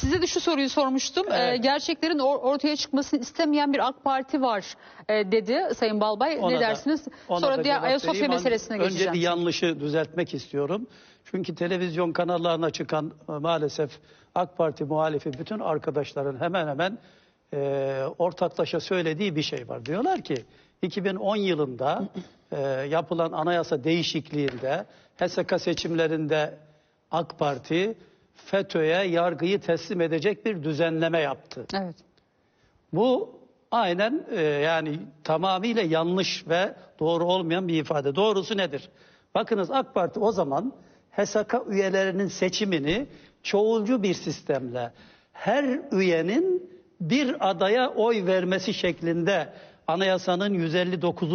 Size de şu soruyu sormuştum. Evet. Ee, gerçeklerin or- ortaya çıkmasını istemeyen bir AK Parti var e, dedi Sayın Balbay. Ona ne da- dersiniz? Sonra da diğer Ayasofya meselesine Önce geçeceğim. bir yanlışı düzeltmek istiyorum. Çünkü televizyon kanallarına çıkan e, maalesef AK Parti muhalifi bütün arkadaşların hemen hemen e, ortaklaşa söylediği bir şey var. Diyorlar ki 2010 yılında e, yapılan anayasa değişikliğinde HSK seçimlerinde AK Parti FETÖ'ye yargıyı teslim edecek bir düzenleme yaptı. Evet. Bu aynen e, yani tamamıyla yanlış ve doğru olmayan bir ifade. Doğrusu nedir? Bakınız AK Parti o zaman HSK üyelerinin seçimini çoğulcu bir sistemle her üyenin bir adaya oy vermesi şeklinde anayasanın 159.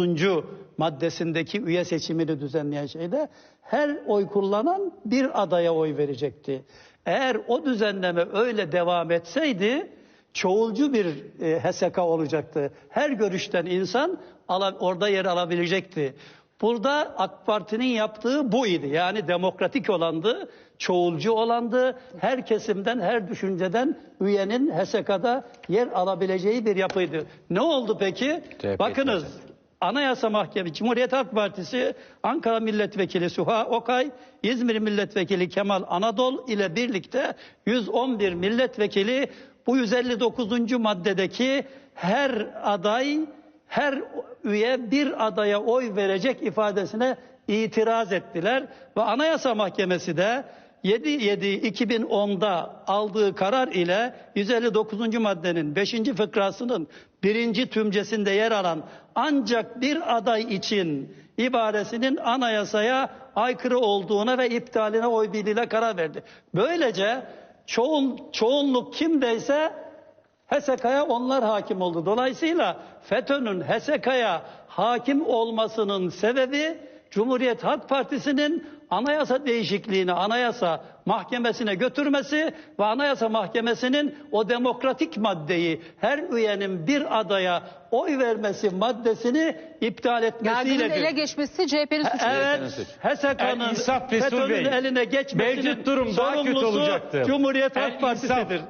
maddesindeki üye seçimini düzenleyen şeyde her oy kullanan bir adaya oy verecekti. Eğer o düzenleme öyle devam etseydi çoğulcu bir e, HSK olacaktı. Her görüşten insan ala- orada yer alabilecekti. Burada AK Parti'nin yaptığı bu idi. Yani demokratik olandı, çoğulcu olandı. Her kesimden, her düşünceden üyenin HSK'da yer alabileceği bir yapıydı. Ne oldu peki? CHP Bakınız Anayasa Mahkemesi, Cumhuriyet Halk Partisi, Ankara Milletvekili Suha Okay, İzmir Milletvekili Kemal Anadol ile birlikte 111 milletvekili bu 159. maddedeki her aday, her üye bir adaya oy verecek ifadesine itiraz ettiler ve Anayasa Mahkemesi de 7-7-2010'da aldığı karar ile 159. maddenin 5. fıkrasının birinci tümcesinde yer alan ancak bir aday için ibaresinin anayasaya aykırı olduğuna ve iptaline oy birliğiyle karar verdi. Böylece çoğun, çoğunluk kimdeyse HSK'ya onlar hakim oldu. Dolayısıyla FETÖ'nün HSK'ya hakim olmasının sebebi Cumhuriyet Halk Partisi'nin anayasa değişikliğini anayasa mahkemesine götürmesi ve anayasa mahkemesinin o demokratik maddeyi her üyenin bir adaya oy vermesi maddesini iptal Yargının etmesiyle ele geçmesi CHP'nin suçu. Evet, HSK'nın FETÖ'nün Bey. eline geçmesinin Mevcut durum daha kötü olacaktı. Cumhuriyet Halk. Partisi'dir.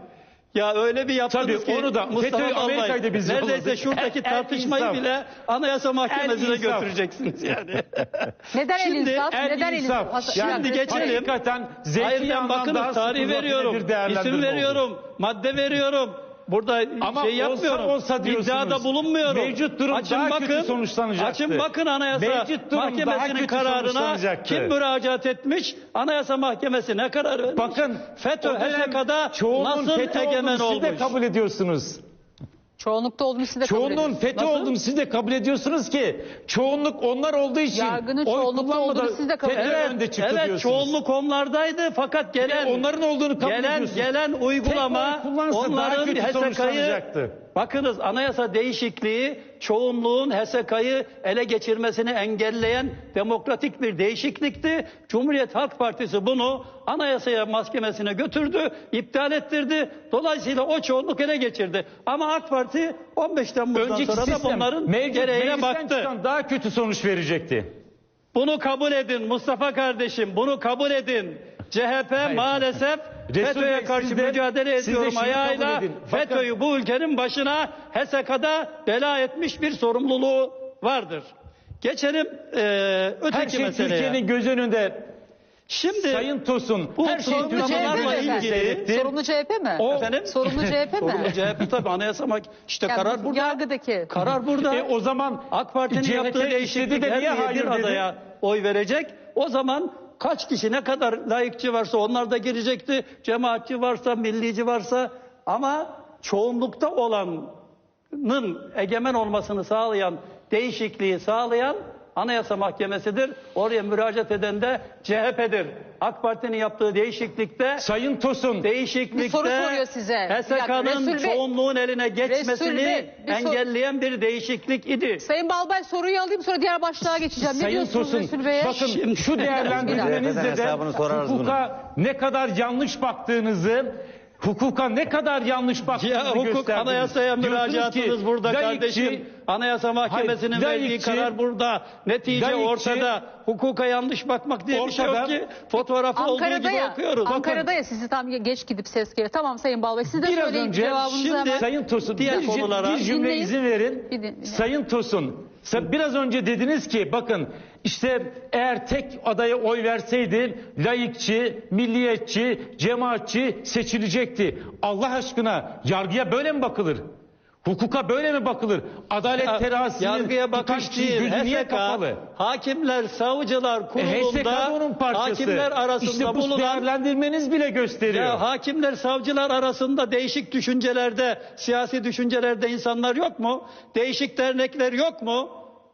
Ya öyle bir yaptınız Tabii, ki onu da Mustafa Amerika'da biz neredeyse şuradaki El- el tartışmayı insaf. bile Anayasa Mahkemesi'ne El insaf. götüreceksiniz yani. Neden el Şimdi insaf? El Neden el insaf. insaf? Yani Şimdi geçelim. Hakikaten zevki Hayır bakınız daha tarih veriyorum, isim oldu. veriyorum, madde veriyorum. Burada Ama şey olsa yapmıyorum. olsa diyorsunuz. İddiada bulunmuyorum. Mevcut durum açın daha bakın, kötü sonuçlanacaktı. Açın bakın Anayasa Mevcut durum Mahkemesi'nin kararına kim müracaat etmiş? Anayasa Mahkemesi ne karar vermiş? Bakın FETÖ, HSK'da nasıl egemen olduğunu siz de olmuş? kabul ediyorsunuz. Çoğunlukta olduğunu siz de kabul Çoğunluğun ediyorsunuz. FETÖ Nasıl? olduğunu siz de kabul ediyorsunuz ki çoğunluk onlar olduğu için Yargının oy çoğunlukta kullanmadan olduğunu siz de kabul FETÖ ediyorsunuz. önde çıktı evet diyorsunuz. çoğunluk onlardaydı fakat gelen onların olduğunu kabul gelen, ediyorsunuz. gelen uygulama Tek oy kullansın, daha onların kötü HSK'yı sonuçlanacaktı. bakınız anayasa değişikliği çoğunluğun HSK'yı ele geçirmesini engelleyen demokratik bir değişiklikti. Cumhuriyet Halk Partisi bunu anayasaya mahkemesine götürdü, iptal ettirdi. Dolayısıyla o çoğunluk ele geçirdi. Ama AK Parti 15 Temmuz'dan Önceki sonra da bunların gereğine baktı. daha kötü sonuç verecekti. Bunu kabul edin Mustafa kardeşim, bunu kabul edin. CHP maalesef Resul FETÖ'ye karşı siz de- mücadele ediyorum ayağıyla. FETÖ'yü bu ülkenin başına HSK'da bela etmiş bir sorumluluğu vardır. Geçelim e, öteki Her şey meseleye. Türkiye'nin göz önünde. Şimdi Sayın Tosun Bu her şey sorumlu seyretti. Sorumlu CHP mi? O- efendim Sorumlu CHP mi? sorumlu CHP tabii anayasa mak işte Yani karar burada. Yargıdaki. Karar burada. E, o zaman AK Parti'nin yaptığı değişiklik de niye hayır bir dedi? adaya oy verecek. O zaman kaç kişi ne kadar layıkçı varsa onlar da girecekti. Cemaatçi varsa, millici varsa ama çoğunlukta olanın egemen olmasını sağlayan, değişikliği sağlayan Anayasa Mahkemesi'dir. Oraya müracaat eden de CHP'dir. AK Parti'nin yaptığı değişiklikte Sayın Tosun değişiklikte Bir soru soruyor size. Bey. çoğunluğun eline geçmesini Bey, bir engelleyen bir değişiklik idi. Sayın Balbay soruyu alayım sonra diğer başlığa geçeceğim. Ne Sayın diyorsunuz Tosun Resul Bey'e? bakın şu dakika. de hukuka ne kadar yanlış baktığınızı hukuka ne kadar yanlış baktığınızı Ya hukuk gösterdiniz. anayasaya Diyorsunuz müracaatınız ki, burada layıkçı- kardeşim. Anayasa Mahkemesi'nin Hayır, verdiği layıkçı- karar burada. Netice layıkçı- ortada. Hukuka yanlış bakmak diye bir şey yok Ortada. ki. Fotoğrafı olduğu Ankara'da gibi ya, okuyoruz. Bakın. Ankara'da ya sizi tam geç gidip ses geliyor. Tamam Sayın Balbay siz de Biraz söyleyin önce cevabınızı şimdi- hemen. Sayın Tosun Diğer bir, konulara- bir cümle Dinleyin. izin verin. Bir din- Sayın Tosun sa- biraz önce dediniz ki bakın işte eğer tek adaya oy verseydi layıkçı, milliyetçi, cemaatçi seçilecekti. Allah aşkına yargıya böyle mi bakılır? Hukuka böyle mi bakılır? Adalet Ya, terazisinin yargıya bakış değil. gözü niye HSK, kapalı? hakimler, savcılar E, HSK kurulunda hakimler arasında işte bu bulunan değerlendirmeniz bile gösteriyor. Ya hakimler, savcılar arasında değişik düşüncelerde, siyasi düşüncelerde insanlar yok mu? Değişik dernekler yok mu?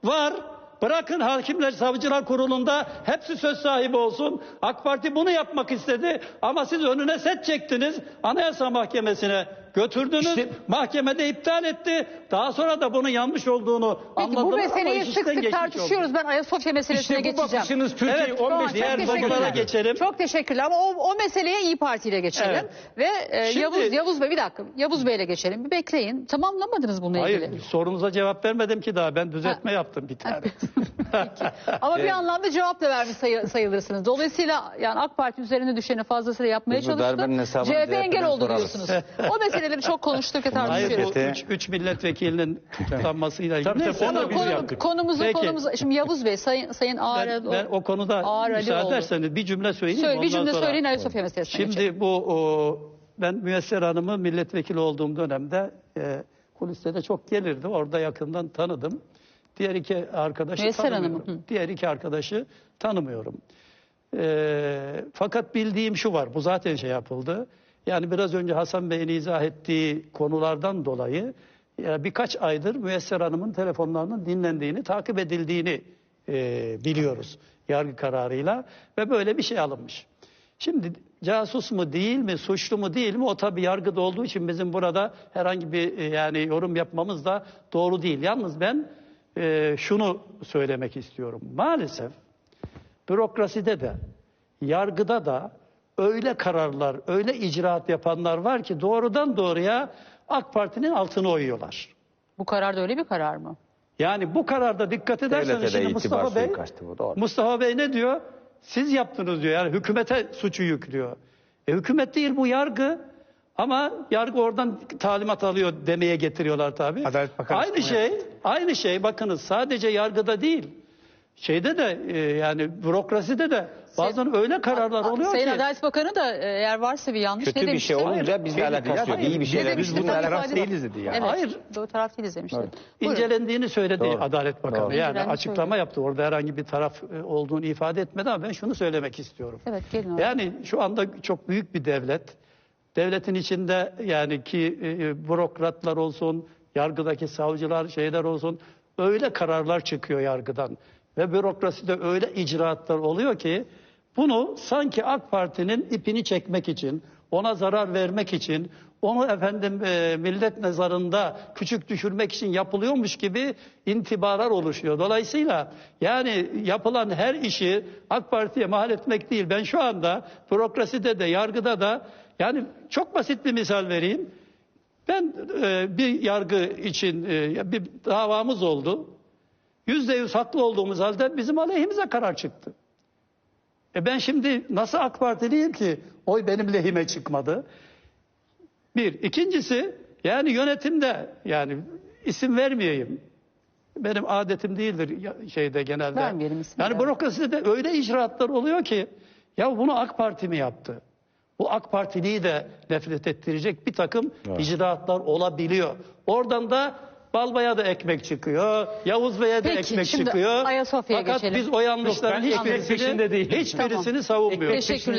Var. Bırakın hakimler, savcılar kurulunda hepsi söz sahibi olsun. AK Parti bunu yapmak istedi ama siz önüne set çektiniz. Anayasa Mahkemesi'ne götürdünüz. İşte- Mahkemede iptal etti. Daha sonra da bunun yanlış olduğunu Peki anladınız bu meseleyi sık sık tartışıyoruz. oldu. Ben Ayasofya meselesine İşte bu geçeceğim. bakışınız Türkiye Evet, 15 Tamam, çok diğer konulara geçelim. Çok teşekkürler ama o, o meseleye İyi Parti ile geçelim. Evet. Ve e, Şimdi- Yavuz Yavuz Bey bir dakika. Yavuz Bey ile geçelim. Bir bekleyin. Tamamlamadınız bununla ilgili. Hayır sorunuza cevap vermedim ki daha ben düzeltme yaptım bir tane. Ama bir anlamda cevap da vermiş sayı- sayılırsınız. Dolayısıyla yani AK Parti üzerine düşeni fazlasıyla yapmaya bu çalıştı. CHP engel oldu diyorsunuz. o meseleleri çok konuştuk ve Hayır tartışıyoruz. bu üç, üç milletvekilinin tutuklanmasıyla ilgili. Tabii, tabii, Neyse, onu Konu, biz konu- yaptık. konumuzu Peki. konumuzu şimdi Yavuz Bey Sayın Sayın Ağar ben, ben o konuda Ali müsaade ederseniz bir cümle söyleyeyim. Söyle, bir ondan cümle sonra- söyleyin Ayasofya meselesine Şimdi geçelim. bu o, ben Müyesser Hanım'ı milletvekili olduğum dönemde e, kuliste de çok gelirdi. Orada yakından tanıdım. Diğer iki arkadaşı Müyesser tanımıyorum. Hanım'ı, hı. Diğer iki arkadaşı tanımıyorum. E, fakat bildiğim şu var. Bu zaten şey yapıldı. Yani biraz önce Hasan Bey'in izah ettiği konulardan dolayı ya birkaç aydır Müyesser Hanım'ın telefonlarının dinlendiğini, takip edildiğini e, biliyoruz yargı kararıyla ve böyle bir şey alınmış. Şimdi casus mu değil mi, suçlu mu değil mi o tabii yargıda olduğu için bizim burada herhangi bir e, yani yorum yapmamız da doğru değil. Yalnız ben e, şunu söylemek istiyorum. Maalesef bürokraside de yargıda da öyle kararlar, öyle icraat yapanlar var ki doğrudan doğruya AK Parti'nin altını oyuyorlar. Bu karar da öyle bir karar mı? Yani bu kararda dikkat ederseniz şimdi Mustafa Bey, bu, doğru. Mustafa Bey ne diyor? Siz yaptınız diyor. Yani hükümete suçu yüklüyor. E, hükümet değil bu yargı. Ama yargı oradan talimat alıyor demeye getiriyorlar tabii. Adalet Bakanı aynı şey, aynı şey bakınız sadece yargıda değil. Şeyde de e, yani bürokraside de bazen öyle kararlar oluyor Sayın ki. Adalet Bakanı da e, eğer varsa bir yanlış Kötü ne bir demişti? şey olunca bizle Şey alakası ya yok. İyi bir şeyler demişti? biz bununla Tabii alakası değiliz dedi yani. Evet, Hayır. Doğru taraf değiliz demişti. Buyurun. İncelendiğini söyledi Doğru. Adalet Bakanı. Doğru. Yani İncelendiğini açıklama söyledi. yaptı. Orada herhangi bir taraf e, olduğunu ifade etmedi ama ben şunu söylemek istiyorum. Evet gelin oraya. Yani şu anda çok büyük bir devlet. Devletin içinde yani ki e, e, bürokratlar olsun, yargıdaki savcılar, şeyler olsun öyle kararlar çıkıyor yargıdan. Ve bürokraside öyle icraatlar oluyor ki bunu sanki AK Parti'nin ipini çekmek için, ona zarar vermek için, onu efendim e, millet nazarında küçük düşürmek için yapılıyormuş gibi intibarar oluşuyor. Dolayısıyla yani yapılan her işi AK Parti'ye mal etmek değil. Ben şu anda bürokraside de yargıda da yani çok basit bir misal vereyim. Ben e, bir yargı için e, bir davamız oldu. Yüzde yüz haklı olduğumuz halde bizim aleyhimize karar çıktı. E ben şimdi nasıl AK Partiliyim ki oy benim lehime çıkmadı? Bir. İkincisi yani yönetimde yani isim vermeyeyim. Benim adetim değildir şeyde genelde. Vermeyelim isim, Yani evet. bürokraside de öyle icraatlar oluyor ki ya bunu AK Parti mi yaptı? Bu AK Partiliği de nefret ettirecek bir takım icraatlar olabiliyor. Oradan da Balbaya da ekmek çıkıyor. Yavuz Bey'e de Peki, ekmek şimdi çıkıyor. Ayasofya'ya Fakat geçelim. biz o yanlışların Yok, ben ekmek hiçbirisini, peşinde değilim. hiçbirisini Tamam. savunmuyoruz. Teşekkürler.